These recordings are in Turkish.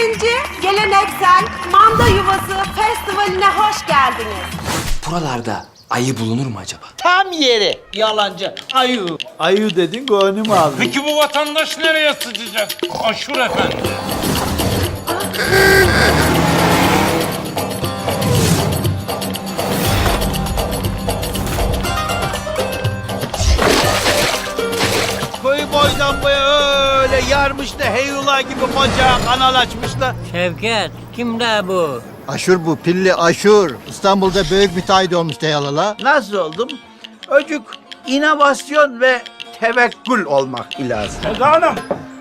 ikinci geleneksel Manda Yuvası Festivali'ne hoş geldiniz. Buralarda ayı bulunur mu acaba? Tam yeri. Yalancı. Ayı. Ayı dedin gönlümü aldın. Peki bu vatandaş nereye sıçacak? Aşur efendi. Koyu boydan boya yarmış da heyula gibi koca kanal açmış da. Şevket. Kimde bu? Aşur bu pilli aşur. İstanbul'da büyük müteahhit olmuş Deyalala. Nasıl oldum? Öcük inovasyon ve tevekkül olmak lazım. Seda Hanım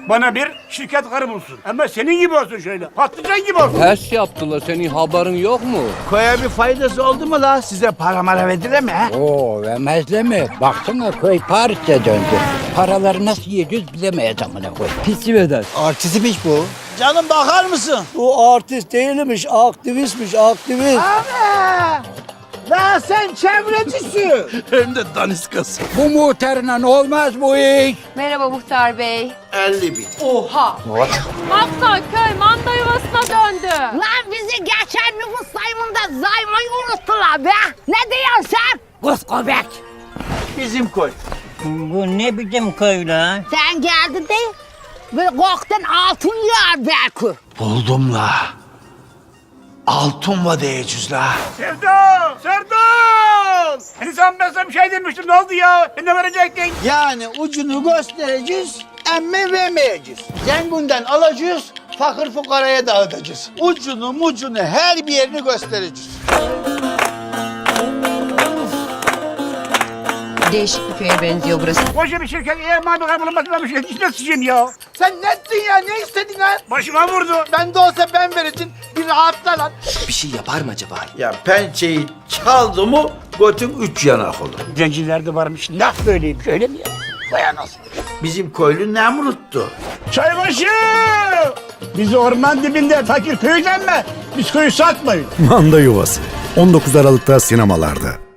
bana bir şirket karı bulsun. Ama senin gibi olsun şöyle. Patlıcan gibi olsun. Ters yaptılar senin haberin yok mu? Koya bir faydası oldu mu la? Size para mara verdiler mi ha? Oo vermezler mi? Baksana köy Paris'e döndü. Paraları nasıl yiyeceğiz bilemeyiz amına koy. Pisi eder. Artistmiş bu. Canım bakar mısın? Bu artist değilmiş, aktivistmiş, aktivist. Ana! La sen çevrecisin. Hem de daniskası. Bu muhtarla olmaz bu iş. Merhaba Muhtar Bey. 50 bin. Aksoy köy Manda Yuvası'na döndü. Lan bizi geçen nüfus sayımında saymayı unuttular be. Ne diyorsun sen? Bizim koy. Bu ne biçim köy lan? Sen geldin de böyle koktan altın yağar belki. Buldum la. Altın va diyeceğiz la. Serdal! Serdal! Hani sen ben sana bir şey demiştim ne oldu ya? Ne verecektin? Yani ucunu göstereceğiz, emme vermeyeceğiz. Zenginden alacağız, fakir fukaraya dağıtacağız. Ucunu mucunu her bir yerini göstereceğiz. Değişik bir köye benziyor burası. Koca bir şirket eğer mavi kaybolması ben bir şey içine sıçayım ya. Sen ne ettin ya? Ne istedin lan? Başıma vurdu. Ben de olsa ben verirdim. Bir rahatla lan. Bir şey yapar mı acaba? Ya pençeyi çaldı mı götün üç yanak olur. Zenciler de varmış. Laf böyleymiş öyle mi ya? Bayan olsun. Bizim köylü Nemrut'tu. Çaybaşı! Bizi orman dibinde fakir köyden mi? Biz köyü satmayın. Manda Yuvası 19 Aralık'ta sinemalarda.